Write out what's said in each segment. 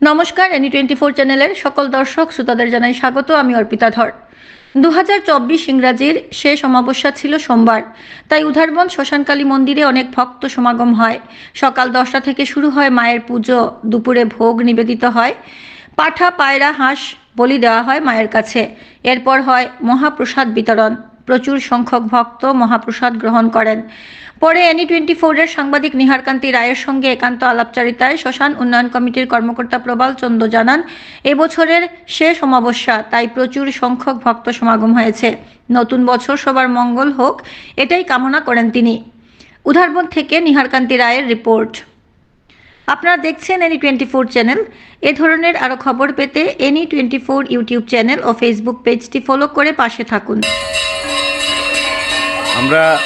নমস্কার any twenty four চ্যানেলের সকল দর্শক শ্রোতাদের জানাই স্বাগত, আমি অর্পিতা ধর। দু হাজার চব্বিশ ইংরাজির শেষ অমাবস্যা ছিল সোমবার, তাই উধারবন শ্মশানকালী মন্দিরে অনেক ভক্ত সমাগম হয়। সকাল দশটা থেকে শুরু হয় মায়ের পুজো, দুপুরে ভোগ নিবেদিত হয়। পাঠা, পায়রা, হাঁস বলি দেওয়া হয় মায়ের কাছে। এরপর হয় মহাপ্রসাদ বিতরণ। প্রচুর সংখ্যক ভক্ত মহাপ্রসাদ গ্রহণ করেন। পরে এনি টোয়েন্টি ফোরের সাংবাদিক নিহারকান্তি রায়ের সঙ্গে একান্ত আলাপচারিতায় শ্মশান উন্নয়ন কমিটির কর্মকর্তা প্রবাল চন্দ্র জানান এবছরের শেষ অমাবস্যা, তাই প্রচুর সংখ্যক ভক্ত সমাগম হয়েছে। নতুন বছর সবার মঙ্গল হোক, এটাই কামনা করেন তিনি। উধারবন থেকে নিহারকান্তি রায়ের রিপোর্ট। আপনারা দেখছেন এনি টোয়েন্টি ফোর চ্যানেল। এ ধরনের আরও খবর পেতে any twenty four YouTube channel ও ফেসবুক পেজটি ফলো করে পাশে থাকুন। আমরা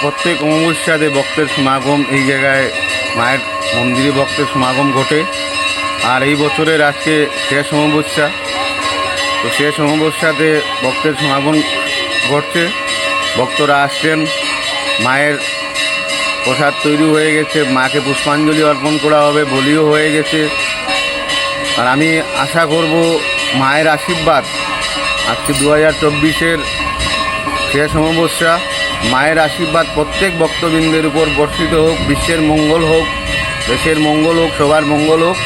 প্রত্যেক অমাবস্যাতে ভক্তের সমাগম এই জায়গায় মায়ের মন্দিরে ভক্তের সমাগম ঘটে। আর এই বছরের আজকে শেষ অমাবস্যা। তো শেষ অমাবস্যাতে ভক্তের সমাগম ঘটছে। ভক্তরা আসছেন। মায়ের প্রসাদ তৈরি হয়ে গেছে। মাকে পুষ্পাঞ্জলি অর্পণ করা হবে, বলিও হয়ে গেছে। আর আমি আশা করব মায়ের আশীর্বাদ। আজকে দু হাজার চব্বিশের শেষ অমাবস্যা। মায়ের আশীর্বাদ প্রত্যেক ভক্তবৃন্দের উপর বর্ষিত হোক, বিশ্বের মঙ্গল হোক, দেশের মঙ্গল হোক, সবার মঙ্গল হোক,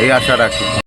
এই আশা রাখি।